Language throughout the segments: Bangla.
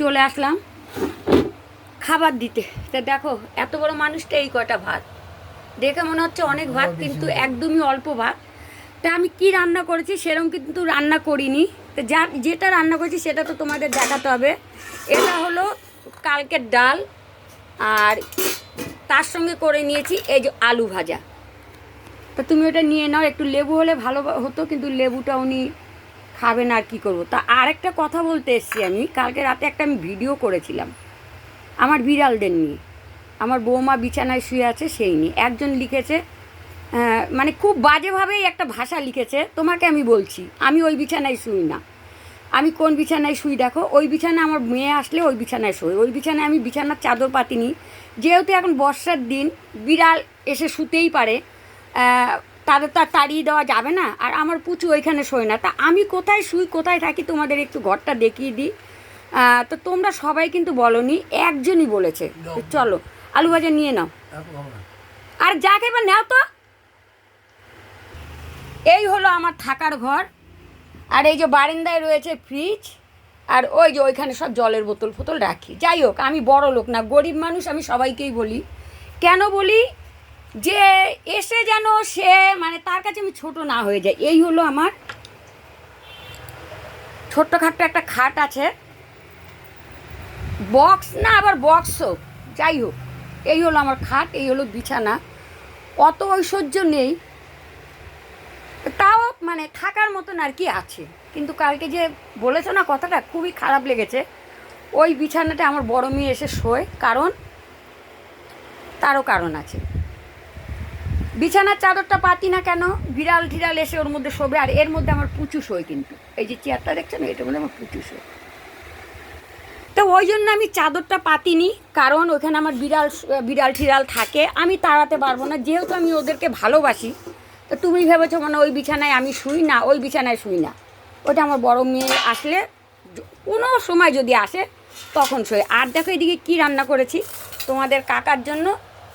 চলে আসলাম খাবার দিতে। তা দেখো এত বড় মানুষটা এই কটা ভাত? দেখে মনে হচ্ছে অনেক ভাত কিন্তু একদমই অল্প ভাত। তা আমি কি রান্না করেছি সেরকম কিন্তু রান্না করিনি। তো যা যেটা রান্না করেছি সেটা তো তোমাদের দেখাতে হবে। এটা হলো কালকের ডাল আর তার সঙ্গে করে নিয়েছি এই যে আলু ভাজা। তা তুমি ওটা নিয়ে নাও একটু লেবু হলে ভালো হতো কিন্তু লেবুটা উনি খাবেন আর কি করব? তা আরেকটা কথা বলতে এসেছি আমি। কালকে রাতে একটা আমি ভিডিও করেছিলাম। আমার বিড়ালদের নিয়ে। আমার বৌমা বিছানায় শুয়ে আছে সেই নিয়ে। একজন লিখেছে মানে খুব বাজেভাবেই একটা ভাষা লিখেছে, তোমাকে আমি বলছি, আমি ওই বিছানায় শুই না। আমি কোন বিছানায় শুই দেখো? ওই বিছানায় আমার মেয়ে আসলে ওই বিছানায় শুই ওই বিছানায় আমি বিছানার চাদর পাতিনি। যেহেতু এখন বর্ষার দিন, বিড়াল এসে শুতেই পারে। তাদের তো আর তাড়িয়ে দেওয়া যাবে না। আর আমার পুচু ওইখানে শোয় না। তা আমি কোথায় শুই কোথায় থাকি তোমাদের একটু ঘরটা দেখিয়ে দিই। তো তোমরা সবাই কিন্তু বলনি একজনই বলেছে। চলো আলু ভাজা নিয়ে নাও। আর যা খেবে নাও তো। এই হলো আমার থাকার ঘর। আর এই যে বারান্দায় রয়েছে ফ্রিজ আর ওই যে ওইখানে সব জলের বোতল ফোতল রাখি। যাই হোক আমি বড় লোক না গরিব মানুষ আমি সবাইকেই বলি। কেন বলি? যে এসে যেন সে মানে তার কাছে আমি ছোট না হয়ে যাই। এই হলো আমার ছোট্টখাট্ট একটা খাট আছে। বক্স না, আবার বক্সও। যাই হোক, এই হলো আমার খাট, এই হলো বিছানা। অত ঐশ্বর্য নেই। তাও মানে থাকার মতন আর কি আছে। কিন্তু কালকে যে বলেছ না কথাটা, খুবই খারাপ লেগেছে। ওই বিছানাটা আমার বড় মেয়ে এসে শোয়, কারণ, তারও কারণ আছে। বিছানার চাদরটা পাতি না কেন? বিড়াল টিড়াল এসে ওর মধ্যে শোবে, আর এর মধ্যে আমার পুচু শোয় কিন্তু। এই যে চেয়ারটা দেখছেন? এটার মধ্যে আমার পুচু শোয়। তো ওই জন্য আমি চাদরটা পাতিনি, কারণ ওখানে আমার বিড়াল বিড়াল ঠিড়াল থাকে। আমি তাড়াতে পারব না, যেহেতু আমি ওদেরকে ভালোবাসি। তো তুমি ভেবেছো মানে ওই বিছানায় আমি শুই না, ওই বিছানায় শুই না। ওটা আমার বড় মেয়ে আসলে কোনো সময় যদি আসে, তখন শুই আর দেখো এদিকে কী রান্না করেছি? তোমাদের কাকার জন্য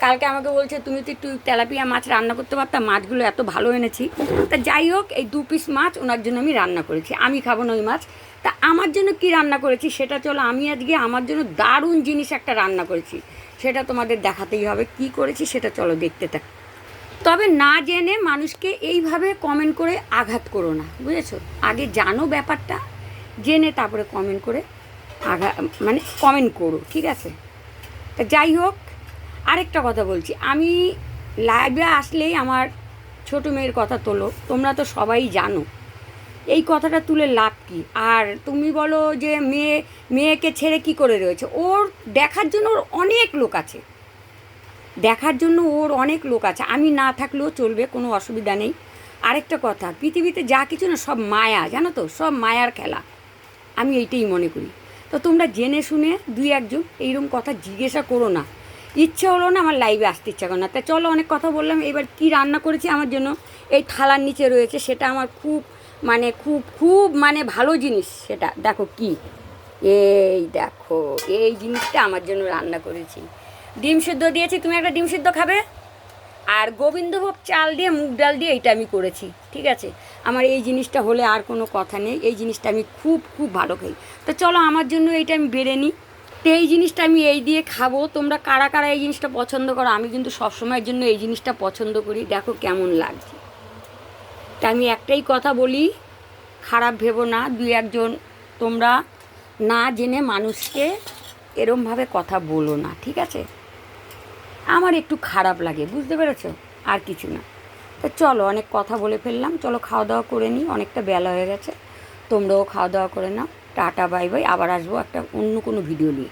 কালকে আমাকে বলছে, তুমি তো একটু তেলাপিয়া মাছ রান্না করতে পারতাম মাছগুলো এত ভালো এনেছি। তা যাই হোক, এই দু পিস মাছ ওনার জন্য আমি রান্না করেছি। আমি খাব না ওই মাছ। তা আমার জন্য কি রান্না করেছি সেটা চলো, আমি আজকে আমার জন্য দারুণ জিনিস একটা রান্না করেছি। সেটা তোমাদের দেখাতেই হবে কি করেছি, সেটা চলো দেখতে থাক। তবে না জেনে মানুষকে এইভাবে কমেন্ট করে আঘাত করো না, বুঝেছ? আগে জানো ব্যাপারটা, জেনে তারপরে কমেন্ট করে আঘাত মানে কমেন্ট করো, ঠিক আছে? তা যাই হোক আরেকটা কথা বলছি। আমি লাইভে আসলেই আমার ছোট মেয়ের কথা তোলো, তোমরা তো সবাই জানো। এই কথাটা তুলে লাভ কি? আর তুমি বলো যে মেয়ে, মেয়েকে ছেড়ে কি করে রয়েছে? ওর দেখার জন্য ওর অনেক লোক আছে। দেখার জন্য ওর অনেক লোক আছে। আমি না থাকলেও চলবে, কোনো অসুবিধা নেই। আরেকটা কথা, পৃথিবীতে যা কিছু না সব মায়া, জানো তো? সব মায়ার খেলা। আমি এইটাই মনে করি। তো তোমরা জেনে শুনে দুই একজন এইরকম কথা জিজ্ঞাসা করো না। ইচ্ছে হলো না আমার লাইভে আসতে ইচ্ছা করে না। তা চলো অনেক কথা বললাম, এবার কি রান্না করেছি আমার জন্য? এই থালার নিচে রয়েছে, সেটা আমার খুব মানে খুব খুব মানে ভালো জিনিস সেটা। দেখো কি? এই দেখো, এই জিনিসটা আমার জন্য রান্না করেছি। ডিম সিদ্ধ দিয়েছি, তুমি একটা ডিম সিদ্ধ খাবে? আর গোবিন্দভোগ চাল দিয়ে, মুগ ডাল দিয়ে এইটা আমি করেছি, ঠিক আছে? আমার এই জিনিসটা হলে আর কোনো কথা নেই, এই জিনিসটা আমি খুব খুব ভালো খাই। তো চলো আমার জন্য এইটা আমি বেড়ে নিই। তো এই জিনিসটা আমি এই দিয়ে খাব। তোমরা কারা কারা এই জিনিসটা পছন্দ করো? আমি কিন্তু সবসময়ের জন্য এই জিনিসটা পছন্দ করি। দেখো কেমন লাগছে। তা আমি একটাই কথা বলি, খারাপ ভেবো না। দুই একজন, তোমরা না জেনে মানুষকে এরমভাবে কথা বলো না, ঠিক আছে? আমার একটু খারাপ লাগে, বুঝতে পেরেছ? আর কিছু না। তো চলো, অনেক কথা বলে ফেললাম। চলো খাওয়া দাওয়া করে নিই। অনেকটা বেলা হয়ে গেছে। তোমরাও খাওয়া দাওয়া করে নাও। Tata bye bye. আবার আসব একটা অন্য কোনো ভিডিও নিয়ে।